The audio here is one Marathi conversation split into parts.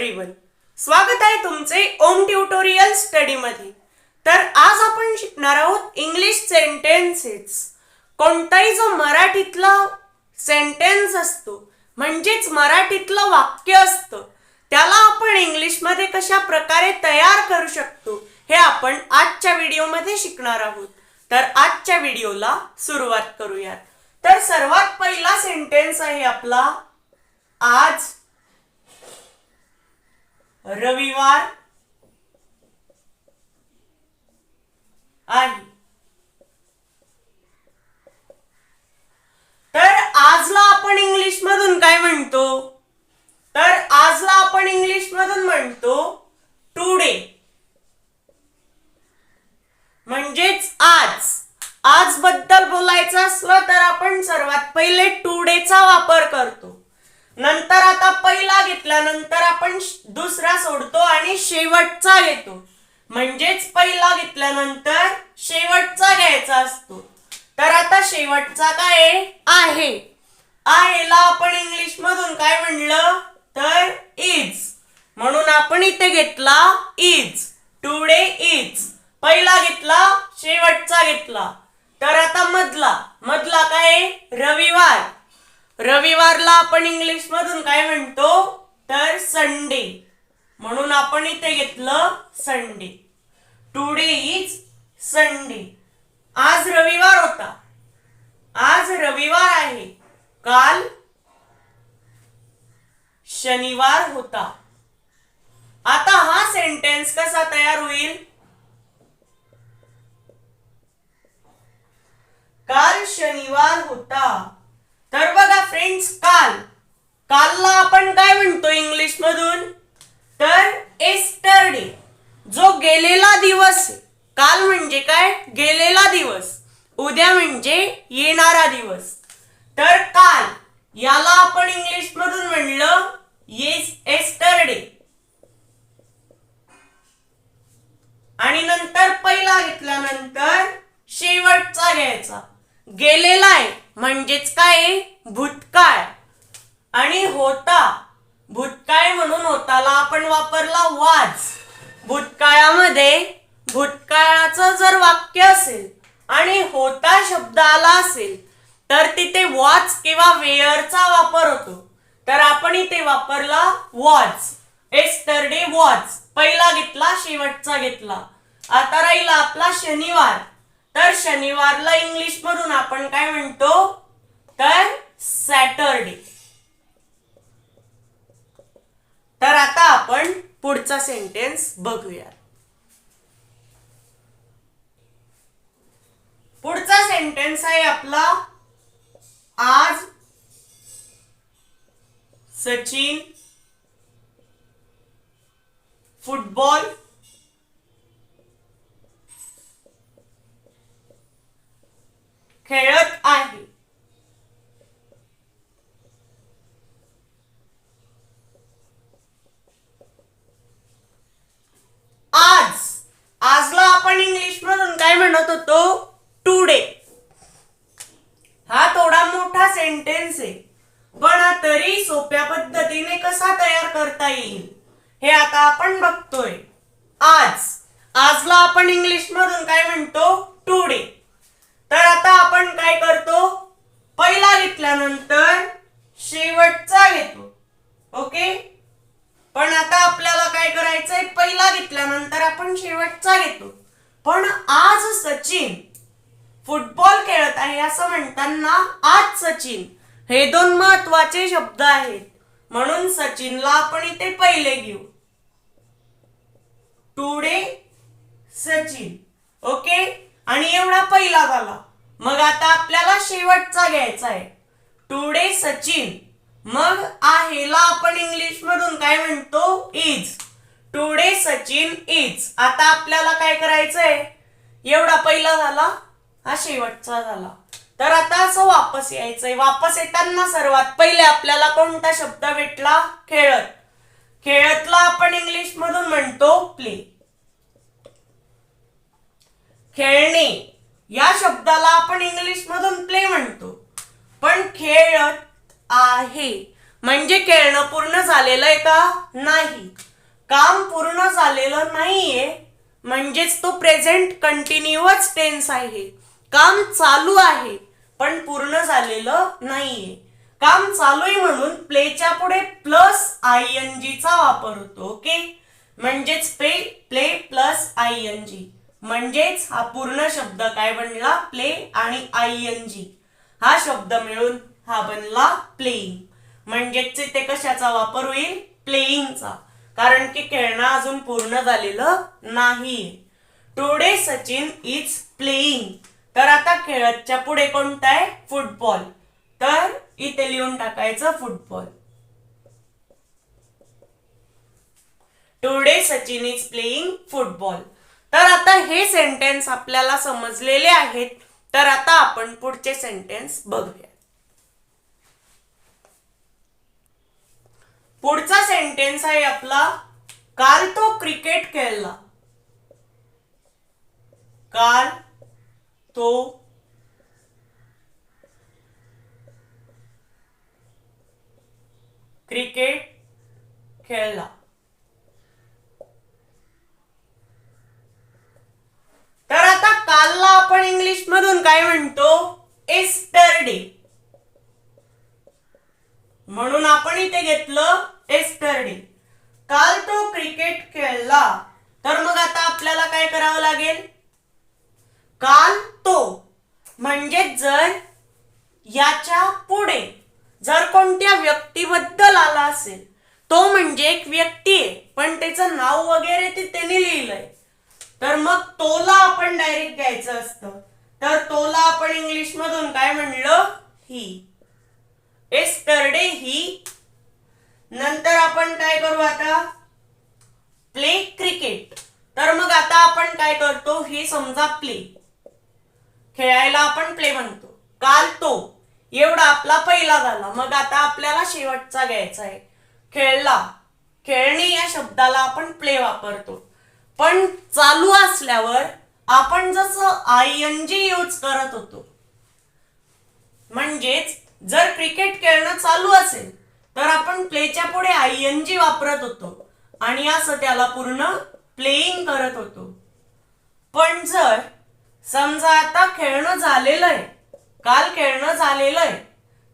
एव्हरीवन स्वागत आहे तुमचे ओम ट्युटोरियल स्टडीमध्ये. तर आज आपण शिकणार आहोत इंग्लिश सेंटेन्सेस कोणताही जो मराठीतला सेंटेन्स असतो म्हणजेच मराठीतलं वाक्य असतं त्याला आपण इंग्लिशमध्ये कशा प्रकारे तयार करू शकतो हे आपण आजच्या व्हिडिओमध्ये शिकणार आहोत. तर आजच्या व्हिडिओला सुरुवात करूयात. तर सर्वात पहिला सेंटेन्स आहे आपला आज रविवार आहे तर आजला आपण इंग्लिश मधून काय म्हणतो तर आजला आपण इंग्लिश मधून म्हणतो टुडे म्हणजेच आज आज बद्दल बोलायचं असलं तर आपण सर्वात पहिले टुडेचा वापर करतो नंतर आता पहिला घेतल्यानंतर आपण श- दुसरा सोडतो आणि शेवटचा घेतो म्हणजेच पहिला घेतल्यानंतर शेवटचा घ्यायचा असतो तर आता शेवटचा काय? आहे? आहे आहेला आपण इंग्लिश मधून काय म्हणलं? तर इज म्हणून आपण इथे घेतला इज टुडे इज पहिला घेतला शेवटचा घेतला. तर आता मधला. मधला काय? रविवार. रविवारला आपण इंग्लिश मधून काय म्हणतो? तर संडे म्हणून आपण इथे घेतलं संडे टुडे इज संडे आज रविवार होता. आज रविवार आहे. काल शनिवार होता. आता हा सेंटेन्स कसा तयार होईल? काल शनिवार होता. तर बघा फ्रेंड्स काल. कालला आपण काय म्हणतो इंग्लिश मधून तर एस्टरडे जो गेलेला दिवस आहे. काल म्हणजे काय? गेलेला दिवस. उद्या म्हणजे येणारा दिवस. तर काल याला आपण इंग्लिश मधून म्हणलं येस एस्टरडे आणि नंतर पहिला घेतल्यानंतर शेवटचा घ्यायचा. गेलेला आहे म्हणजेच काय भूतकाळ. आणि होता. भूतकाळ म्हणून होताला आपण वापरला वाज. भूतकाळामध्ये भूतकाळाचं जर वाक्य असेल आणि होता शब्द आला असेल तर तिथे वॉच किंवा वेअरचा वापर होतो. तर आपण इथे वापरला वॉच. Yesterday watch. पहिला घेतला शेवटचा घेतला. आता राहिला आपला शनिवार. तर शनिवारला इंग्लिश मधून आपण काय म्हणतो? तर सॅटरडे. तर आता आपण पुढचा सेंटेन्स बघूया पुढचा सेंटेन्स आहे आपला आज सचिन फुटबॉल खेळत आहे आज आजला आपण इंग्लिश मधून काय म्हणत होतो टुडे हा थोडा मोठा सेंटेन्स आहे पण हा तरी सोप्या पद्धतीने कसा तयार करता येईल हे आता आपण बघतोय आज आजला आपण इंग्लिश मधून काय म्हणतो टुडे तर आता आपण काय करतो पहिला घेतल्यानंतर शेवटचा घेतो ओके पण आता आपल्याला काय करायचंय पहिला घेतल्यानंतर आपण शेवटचा घेतो. पण आज सचिन फुटबॉल खेळत आहे असं म्हणताना आज सचिन हे दोन महत्त्वाचे शब्द आहेत. म्हणून सचिनला आपण इथे पहिले घेऊ. टुडे सचिन. ओके? आणि एवढा पहिला झाला. मग आता आपल्याला शेवटचा घ्यायचा आहे. टुडे सचिन. मग आहेला आपण इंग्लिश मधून काय म्हणतो? Is today Sachin is. आता आपल्याला काय करायचंय? एवढा पहिला झाला हा शेवटचा झाला. तर आता असं वापस यायचंय. वापस येताना सर्वात पहिले आपल्याला कोणता शब्द भेटला? खेळत. खेळतला आपण इंग्लिश मधून म्हणतो प्ले खेळणे. या शब्दाला आपण इंग्लिश मधून प्ले म्हणतो. पण खेळत आहे. म्हणजे खेळणं पूर्ण झालेलं आहे का? नाही. काम पूर्ण झालेलं नाहीये म्हणजेच तो प्रेझेंट कंटिन्युअस टेन्स आहे. काम चालू आहे पण पूर्ण झालेलं नाहीये. काम चालू आहे म्हणून प्लेच्या पुढे प्लस आय एन चा वापर होतो ओके म्हणजेच play play plus I N G म्हणजेच हा पूर्ण शब्द काय बनला? प्ले आणि आय एन जी हा शब्द मिळून हा बनला प्लेईंग म्हणजेच ते कशाचा वापर होईल? प्लेईंगचा कारण की खेळणं अजून पूर्ण झालेलं नाही. टुडे सचिन इज प्लेईंग तर आता खेळच्या पुढे कोणता आहे? फुटबॉल तर इथे लिहून टाकायचं football today Sachin is playing football तर आता हे सेंटेन्स आपल्याला समजलेले आहेत. तर आता आपण पुढचे सेंटेन्स बघूया. पुढचा सेंटेन्स आहे आपला काल तो क्रिकेट खेळला. काल तो क्रिकेट खेळला. तर आता कालला आपण इंग्लिश मधून काय म्हणतो? एस्टरडे म्हणून आपण इथे घेतलं एस्टरडे. काल तो क्रिकेट खेळला. तर मग आता आपल्याला काय करावं लागेल? काल तो म्हणजे जर याच्यापुढे जर कोणत्या व्यक्तीबद्दल आला असेल तो म्हणजे एक व्यक्ती आहे. पण त्याचं नाव वगैरे ते त्याने लिहिलंय. तर मग तोला आपण डायरेक्ट घ्यायचं असतं. तर तोला आपण इंग्लिश मधून काय म्हणलं? ही. एस्टरडे ही. नंतर आपण काय करू आता? Play cricket. तर मग आता आपण काय करतो? हे समजा प्ले. खेळायला आपण प्ले म्हणतो. काल तो. एवढा आपला पहिला झाला. मग आता आपल्याला शेवटचा घ्यायचा आहे. खेळला. खेळणे या शब्दाला आपण प्ले वापरतो. पण चालू असल्यावर आपण जसं आय एन जी यूज करत होतो. म्हणजेच जर क्रिकेट खेळणं चालू असेल तर आपण प्लेच्या पुढे आय एन जी वापरत होतो आणि असं त्याला पूर्ण प्लेइंग करत होतो. पण जर समजा आता खेळणं झालेलं आहे काल खेळणं झालेलं आहे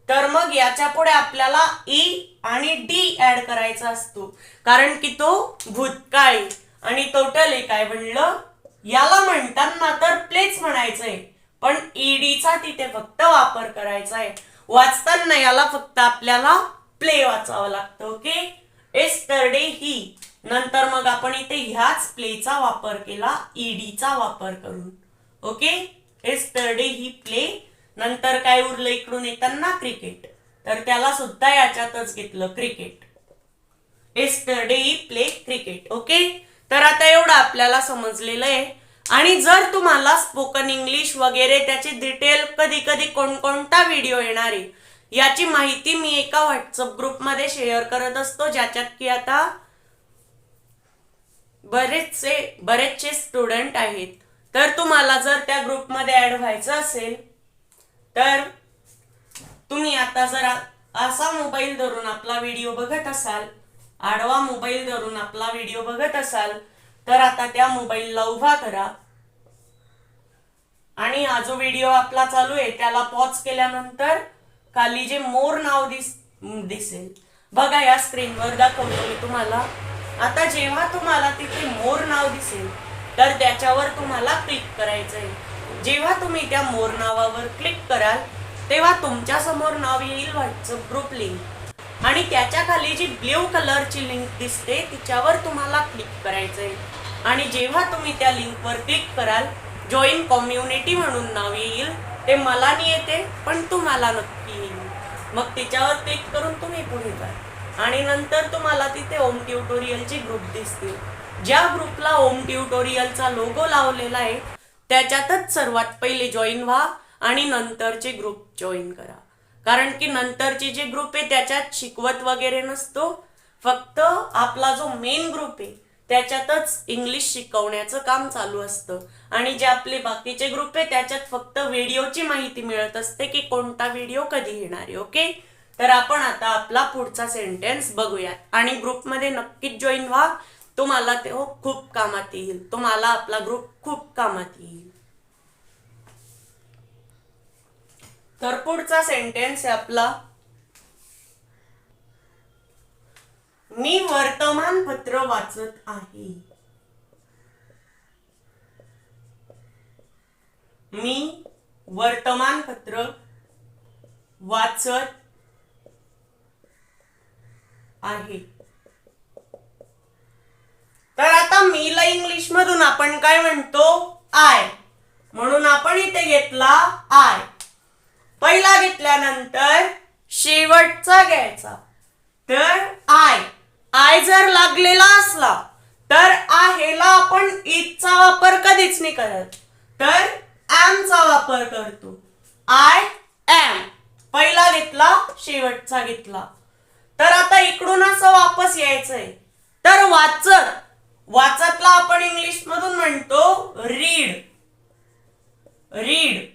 तर मग याच्यापुढे आपल्याला ई आणि डी ऍड करायचा असतो. कारण की तो भूतकाळी आणि टोटल आहे काय म्हणलं याला म्हणताना तर प्लेच म्हणायचंय पण ईडीचा तिथे फक्त वापर करायचा आहे. वाचताना याला फक्त आपल्याला प्ले वाचावं लागतं ओके एस्टरडे ही नंतर मग आपण इथे ह्याच प्लेचा वापर केला ईडीचा वापर करून ओके एस्टरडे ही प्ले नंतर काय उरलं इकडून येताना क्रिकेट तर त्याला सुद्धा याच्यातच घेतलं cricket yesterday he play cricket okay तर आता एवढं आपल्याला समजलेलं आहे. आणि जर तुम्हाला स्पोकन इंग्लिश वगैरे त्याची डिटेल कधी कधी कोणकोणता व्हिडिओ येणार आहे याची माहिती मी एका व्हॉट्सअप ग्रुपमध्ये शेअर करत असतो ज्याच्यात की आता बरेचसे बरेचसे स्टुडंट आहेत. तर तुम्हाला जर त्या ग्रुपमध्ये ऍड व्हायचं असेल तर तुम्ही आता जर असा मोबाईल धरून आपला व्हिडिओ बघत असाल आडवा मोबाईल धरून आपला व्हिडिओ बघत असाल तर आता त्या मोबाईलला उभा करा. आणि हा जो व्हिडिओ आपला चालू आहे त्याला पॉज केल्यानंतर खाली जे मोर नाव दिस दिसेल. बघा या स्क्रीनवर दाखवतो मी तुम्हाला. आता जेव्हा तुम्हाला तिथे मोर नाव दिसेल तर त्याच्यावर तुम्हाला क्लिक करायचं आहे जेव्हा तुम्ही त्या मोर नावावर क्लिक कराल तेव्हा तुमच्यासमोर नाव येईल व्हॉट्सअप ग्रुप लिंक आणि त्याच्याखाली जी ब्ल्यू कलरची लिंक दिसते तिच्यावर तुम्हाला क्लिक करायचं आहे आणि जेव्हा तुम्ही त्या लिंकवर क्लिक कराल जॉईन कम्युनिटी म्हणून नाव येईल. ते मला नाही येते पण तुम्हाला नक्की येईल. मग तिच्यावर क्लिक करून तुम्ही पुढे जा. आणि नंतर तुम्हाला तिथे ओम ट्युटोरियलचे ग्रुप दिसतील. ज्या ग्रुपला ओम ट्युटोरियलचा लोगो लावलेला आहे त्याच्यातच सर्वात पहिले जॉईन व्हा आणि नंतरचे ग्रुप जॉईन करा. कारण की नंतरचे जे ग्रुप आहे त्याच्यात शिकवत वगैरे नसतो. फक्त आपला जो मेन ग्रुप आहे त्याच्यातच इंग्लिश शिकवण्याचं काम चालू असतं. आणि जे आपले बाकीचे ग्रुप आहे त्याच्यात फक्त व्हिडिओची माहिती मिळत असते की कोणता व्हिडिओ कधी येणार आहे ओके तर आपण आता आपला पुढचा सेंटेन्स बघूयात. आणि ग्रुपमध्ये नक्कीच जॉईन व्हा. तुम्हाला ते हो खूप कामात येईल. तुम्हाला आपला ग्रुप खूप कामात येईल. तर पुढचा सेंटेन्स आहे आपला मी वर्तमानपत्र वाचत आहे. मी वर्तमानपत्र वाचत आहे. तर आता मीला इंग्लिश मधून आपण काय म्हणतो? आय. म्हणून आपण इथे घेतला आय. पहिला घेतल्यानंतर शेवटचा घ्यायचा. तर आय. आय जर लागलेला असला तर आहेला आपण इथचा वापर कधीच नाही करत. तर चा वापर करतो. I M. पहिला घेतला शेवटचा घेतला. तर आता इकडून असं वापस यायचंय. तर वाचत. वाचतला आपण इंग्लिश मधून म्हणतो रीड रीड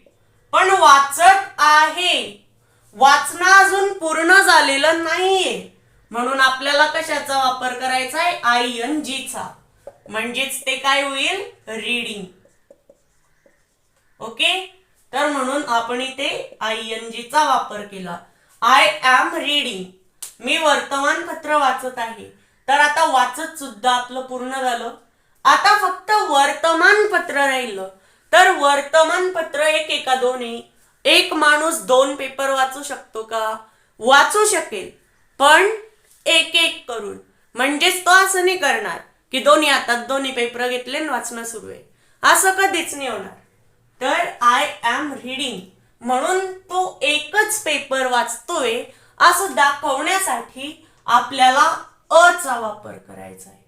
पण वाचत आहे. वाचणं अजून पूर्ण झालेलं नाहीये. म्हणून आपल्याला कशाचा वापर करायचा आहे? आय एन चा. म्हणजेच ते काय होईल? रीडिंग ओके तर म्हणून आपण इथे आय एन चा वापर केला. आय एम रीडिंग मी वर्तमानपत्र वाचत आहे. तर आता वाचत सुद्धा आपलं पूर्ण झालं. आता फक्त वर्तमानपत्र राहिलं. तर वर्तमानपत्र एक एका दोन एक माणूस दोन पेपर वाचू शकतो का? वाचू शकेल. पण एक एक करून. म्हणजेच तो असं नाही करणार की दोन्ही हातात दोन्ही पेपर घेतले आणि वाचणं सुरू आहे. असं कधीच नाही होणार. तर आय एम रीडिंग म्हणून तो एकच पेपर वाचतोय असं दाखवण्यासाठी आपल्याला अ चा वापर करायचा आहे.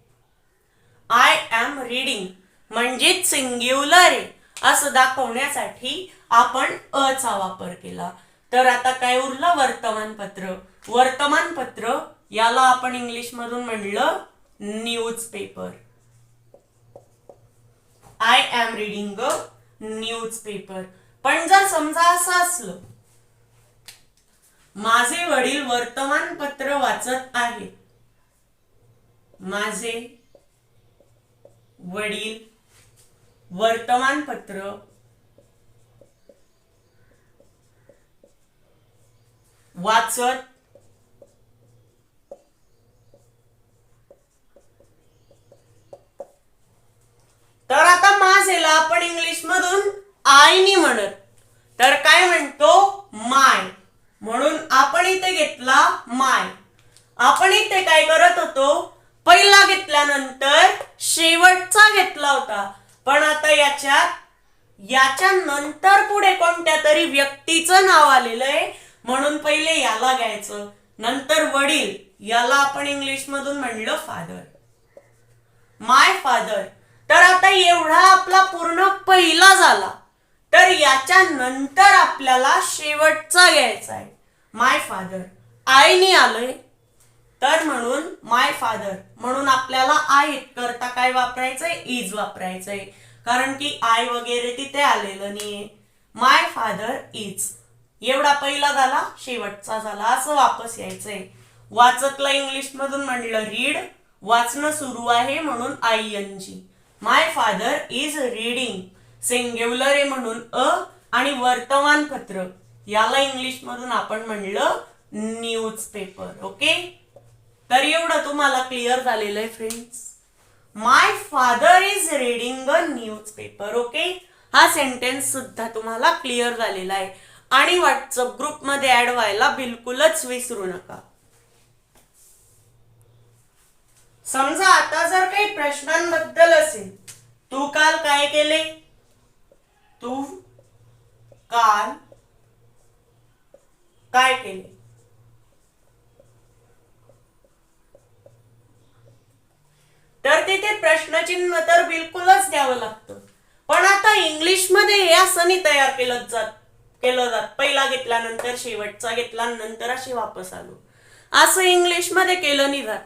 आय एम रीडिंग म्हणजेच सिंग्युलर आहे असं दाखवण्यासाठी आपण अ चा वापर केला. तर आता काय उरलं? वर्तमानपत्र. वर्तमानपत्र याला आपण इंग्लिश मधून म्हणलं newspaper I M reading a newspaper पण जर समजा असं असलं माझे वडील वर्तमानपत्र वाचत आहे माझे वडील वर्तमानपत्र वाचत तर आता माझेला आपण इंग्लिश मधून आयनी म्हणत तर काय म्हणतो? माय. म्हणून आपण इथे घेतला माय. आपण इथे काय करत होतो? पहिला घेतल्यानंतर शेवटचा घेतला होता. पण आता याच्यात याच्या नंतर पुढे कोणत्या तरी व्यक्तीचं नाव आलेलं आहे? म्हणून पहिले याला घ्यायचं. नंतर वडील. याला आपण इंग्लिश मधून म्हणलं फादर माय फादर तर आता एवढा आपला पूर्ण पहिला झाला. तर याच्या नंतर आपल्याला शेवटचा घ्यायचा आहे. माय फादर आईनी आलोय. तर म्हणून माय फादर म्हणून आपल्याला आय करता काय वापरायचंय? इज वापरायचंय. कारण की आय वगैरे तिथे आलेलं नाहीये. माय फादर इज एवढा पहिला झाला शेवटचा झाला. असं वापस यायचंय. वाचकला इंग्लिश मधून म्हणलं रीड वाचणं सुरू आहे म्हणून I N G my father is reading singular म्हणून अ आणि वर्तमानपत्र. याला इंग्लिश मधून आपण म्हणलं न्यूज पेपर ओके तर एवढं तुम्हाला क्लिअर झालेलं आहे friends my father is reading a newspaper okay हा सेंटेन्स सुद्धा तुम्हाला क्लिअर झालेला आहे. आणि व्हॉट्सअप ग्रुपमध्ये ऍड व्हायला बिलकुलच विसरू नका. समजा आता जर काही प्रश्नांबद्दल असेल तू काल काय केले? तू काल काय केले? तर तिथे प्रश्नचिन्ह तर बिलकुलच द्यावं लागतं. पण आता इंग्लिशमध्ये हे असं तयार केलं जात केलं जात. पहिला घेतल्यानंतर शेवटचा घेतल्यानंतर अशी असे वापस आलो. असं इंग्लिशमध्ये केलं नाही जात.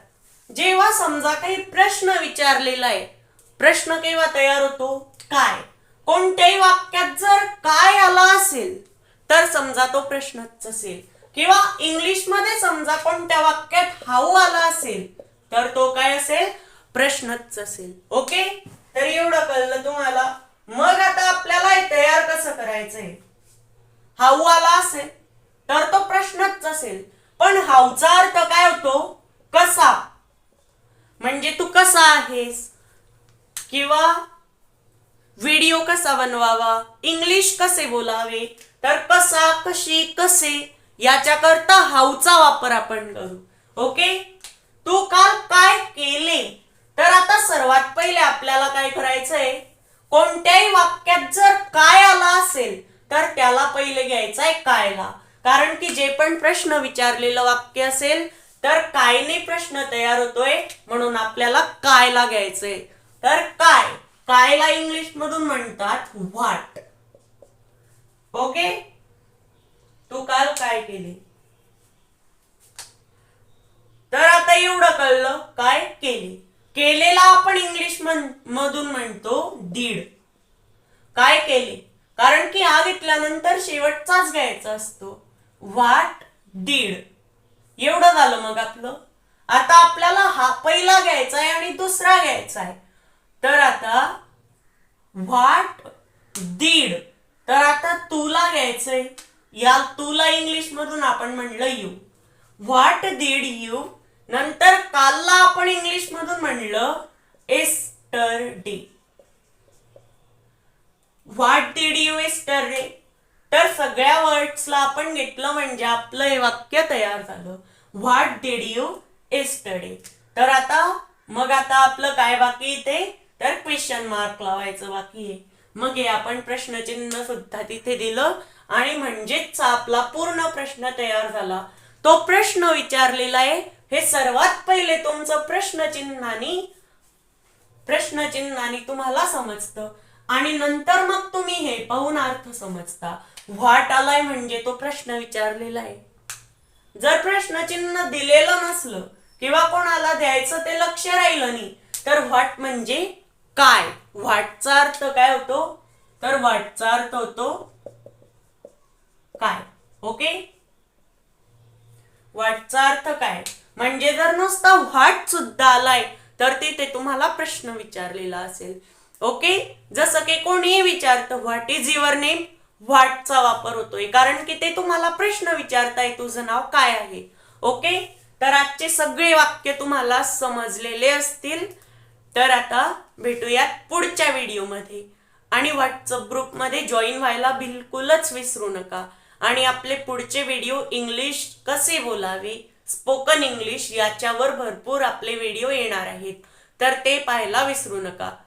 जेव्हा समजा काही प्रश्न विचारलेला आहे प्रश्न केव्हा तयार होतो? काय? कोणत्याही वाक्यात जर काय आला असेल तर समजा तो प्रश्नच असेल. किंवा इंग्लिशमध्ये समजा कोणत्या वाक्यात हाऊ आला असेल तर तो काय असेल? प्रश्नच असेल. ओके? तर एवढं कळलं तुम्हाला? मग आता आपल्याला हे तयार कसं करायचंय? हाऊ आला असेल तर तो प्रश्नच असेल. पण हाऊचा अर्थ काय होतो? कसा? म्हणजे तू कसा आहेस? किंवा व्हिडिओ कसा बनवावा? इंग्लिश कसे बोलावे? तर कसा कशी कसे? याच्याकरता हाऊचा वापर आपण करू. ओके? तू काल काय केले? तर आता सर्वात पहिले आपल्याला काय करायचंय? कोणत्याही वाक्यात जर काय आला असेल तर त्याला पहिले घ्यायचंय कायला. कारण की जे पण प्रश्न विचारलेलं वाक्य असेल तर कायने प्रश्न तयार होतोय म्हणून आपल्याला कायला घ्यायचंय? तर काय? कायला इंग्लिश मधून म्हणतात व्हाट ओके तू काल काय केले? तर आता एवढं कळलं काय केले? केलेला आपण इंग्लिश मधून म्हणतो दीड काय केले? कारण की हा घेतल्यानंतर शेवटचाच घ्यायचा असतो. व्हाट दीड एवढं झालं मग आपलं. आता आपल्याला हा पहिला घ्यायचा आहे आणि दुसरा घ्यायचा आहे. तर आता व्हाट दीड तर आता तुला घ्यायचंय. या तुला इंग्लिश मधून आपण म्हणलं यू व्हॉट दीड यू नंतर कालला आपण इंग्लिश मधून म्हणलं yesterday what did you yesterday तर सगळ्या वर्ड्सला आपण घेतलं म्हणजे आपलं हे वाक्य तयार झालं. व्हॉट डीड यू एस्टडे तर आता मग आता आपलं काय बाकी इथे तर क्वेश्चन मार्क लावायचं बाकी आहे. मग हे आपण प्रश्नचिन्ह सुद्धा तिथे दिलं आणि म्हणजेच आपला पूर्ण प्रश्न तयार झाला. तो प्रश्न विचारलेला आहे. हे सर्वात पहिले तुमचं प्रश्नचिन्हानी प्रश्नचिन्हानी तुम्हाला समजतं. आणि नंतर मग तुम्ही हे पाहून अर्थ समजता. व्हॉट आलाय म्हणजे तो प्रश्न विचारलेला आहे. जर प्रश्नचिन्ह दिलेलं नसलं किंवा कोणाला द्यायचं ते लक्ष राहिलं नाही तर व्हॉट म्हणजे काय? व्हॉटचा अर्थ काय होतो? तर व्हॉटचा अर्थ होतो काय? ओके? व्हॉटचा अर्थ काय? म्हणजे जर नुसता व्हॉट सुद्धा आलाय तर तिथे तुम्हाला प्रश्न विचारलेला असेल. ओके? जसं की कोणीही विचारतं व्हॉट इज युअर नेम व्हॉटचा वापर होतोय कारण की ते तुम्हाला प्रश्न विचारताय तुझं नाव काय आहे? ओके? तर आजचे सगळे वाक्य तुम्हाला समजलेले असतील. तर आता भेटूयात पुढच्या व्हिडिओमध्ये. आणि व्हॉट्सअप ग्रुपमध्ये जॉईन व्हायला बिलकुलच विसरू नका. आणि आपले पुढचे व्हिडिओ इंग्लिश कसे बोलावे स्पोकन इंग्लिश याच्यावर भरपूर आपले व्हिडिओ येणार आहेत. तर ते पाहायला विसरू नका.